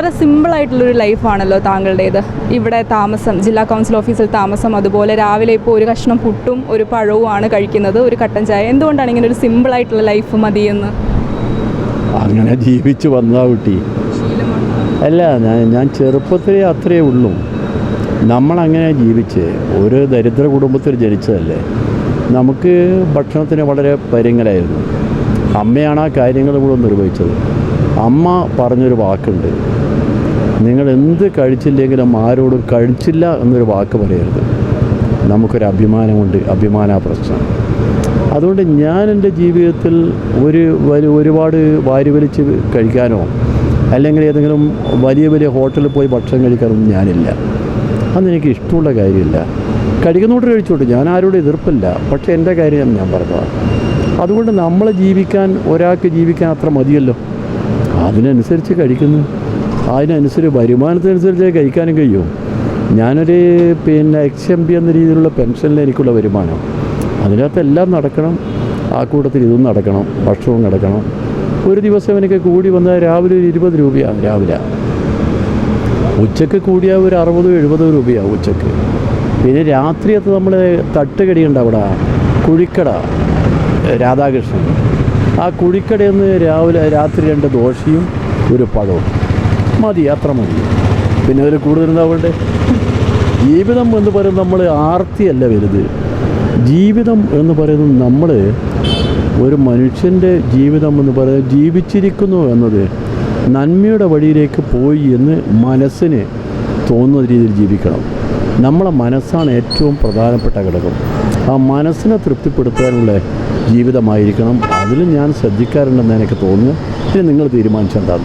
വളരെ സിമ്പിൾ ആയിട്ടുള്ളൊരു ലൈഫാണല്ലോ താങ്കളുടേത്. ഇവിടെ താമസം ജില്ലാ കൗൺസിൽ ഓഫീസിൽ താമസം അതുപോലെ രാവിലെ ഇപ്പോൾ ഒരു കഷ്ണം പുട്ടും ഒരു പഴവുമാണ് കഴിക്കുന്നത് ഒരു കട്ടൻ ചായ. എന്തുകൊണ്ടാണ് ഇങ്ങനെ ഒരു സിമ്പിൾ ആയിട്ടുള്ള ലൈഫ് മതിയെന്ന്? അങ്ങനെ ജീവിച്ചു വന്നാ കുട്ടി. അല്ല ഞാൻ ഞാൻ ചെറുപ്പത്തിലേ അത്രയേ ഉള്ളൂ. നമ്മളങ്ങനെ ജീവിച്ച്. ഒരു ദരിദ്ര കുടുംബത്തിൽ ജനിച്ചതല്ലേ. നമുക്ക് ഭക്ഷണത്തിന് വളരെ പരിങ്ങലായിരുന്നു. അമ്മയാണ് ആ കാര്യങ്ങൾ കൂടെ നിർവഹിച്ചത്. അമ്മ പറഞ്ഞൊരു വാക്കുണ്ട്. നിങ്ങൾ എന്ത് കഴിച്ചില്ലെങ്കിലും ആരോടും കഴിച്ചില്ല എന്നൊരു വാക്ക് പറയരുത്. നമുക്കൊരു അഭിമാനമുണ്ട് അഭിമാന പ്രശ്നം. അതുകൊണ്ട് ഞാൻ എന്റെ ജീവിതത്തിൽ ഒരു ഒരുപാട് വാരി വലിച്ച് കഴിക്കാനോ അല്ലെങ്കിൽ ഏതെങ്കിലും വലിയ വലിയ ഹോട്ടലിൽ പോയി ഭക്ഷണം കഴിക്കാനൊന്നും ഞാനില്ല. അതെനിക്ക് എനിക്ക് ഇഷ്ടമുള്ള കാര്യമില്ല. കഴിക്കുന്നോട്ട് കഴിച്ചോട്ടെ ഞാൻ ആരോടും എതിർപ്പില്ല. പക്ഷേ എന്റെ കാര്യം ഞാൻ പറഞ്ഞതാണ് അതുകൊണ്ട് നമ്മൾ ജീവിക്കാൻ ഒരാൾക്ക് ജീവിക്കാൻ അത്ര മതിയല്ലോ. അതിനനുസരിച്ച് കഴിക്കുന്നു. അതിനനുസരിച്ച് വരുമാനത്തിനനുസരിച്ച് കഴിക്കാനും കഴിയും. ഞാനൊരു പിന്നെ എക്സ് എം പി എന്ന രീതിയിലുള്ള പെൻഷനിൽ എനിക്കുള്ള വരുമാനം. അതിനകത്ത് എല്ലാം നടക്കണം. ആ കൂട്ടത്തിൽ ഇതും നടക്കണം. ഭക്ഷണവും നടക്കണം. ഒരു ദിവസം എനിക്ക് കൂടി വന്നാൽ രാവിലെ ഒരു ഇരുപത് രൂപയാണ് രാവിലെ. ഉച്ചയ്ക്ക് കൂടിയാൽ ഒരു അറുപതോ എഴുപതോ രൂപയാണ് ഉച്ചയ്ക്ക്. പിന്നെ രാത്രിയത്ത് നമ്മൾ തട്ടുകടിയുണ്ട് അവിടെ. കുഴിക്കട രാധാകൃഷ്ണൻ. ആ കുഴിക്കടയിൽ നിന്ന് രാവിലെ രാത്രി രണ്ട് ദോശയും ഒരു പഴവും. മതി അത്ര മതി. പിന്നെ അതിൽ കൂടുതൽ കൂടുതലുണ്ടാവണ്ടേ ജീവിതം എന്ന് പറയുന്നത് നമ്മൾ ആർത്തിയല്ല വലുത്. ജീവിതം എന്ന് പറയുന്നത് നമ്മൾ ഒരു മനുഷ്യന്റെ ജീവിതം എന്ന് പറയുന്നത് ജീവിച്ചിരിക്കുന്നു എന്നത് നന്മയുടെ വഴിയിലേക്ക് പോയി എന്ന് മനസ്സിന് തോന്നുന്ന രീതിയിൽ ജീവിക്കണം. നമ്മളെ മനസ്സാണ് ഏറ്റവും പ്രധാനപ്പെട്ട ഘടകം. ആ മനസ്സിനെ തൃപ്തിപ്പെടുത്താനുള്ള ജീവിതമായിരിക്കണം. അതിൽ ഞാൻ ശ്രദ്ധിക്കാറുണ്ടെന്ന് എനിക്ക് തോന്നുന്നു. ഇനി നിങ്ങൾ തീരുമാനിച്ചെന്താണ്?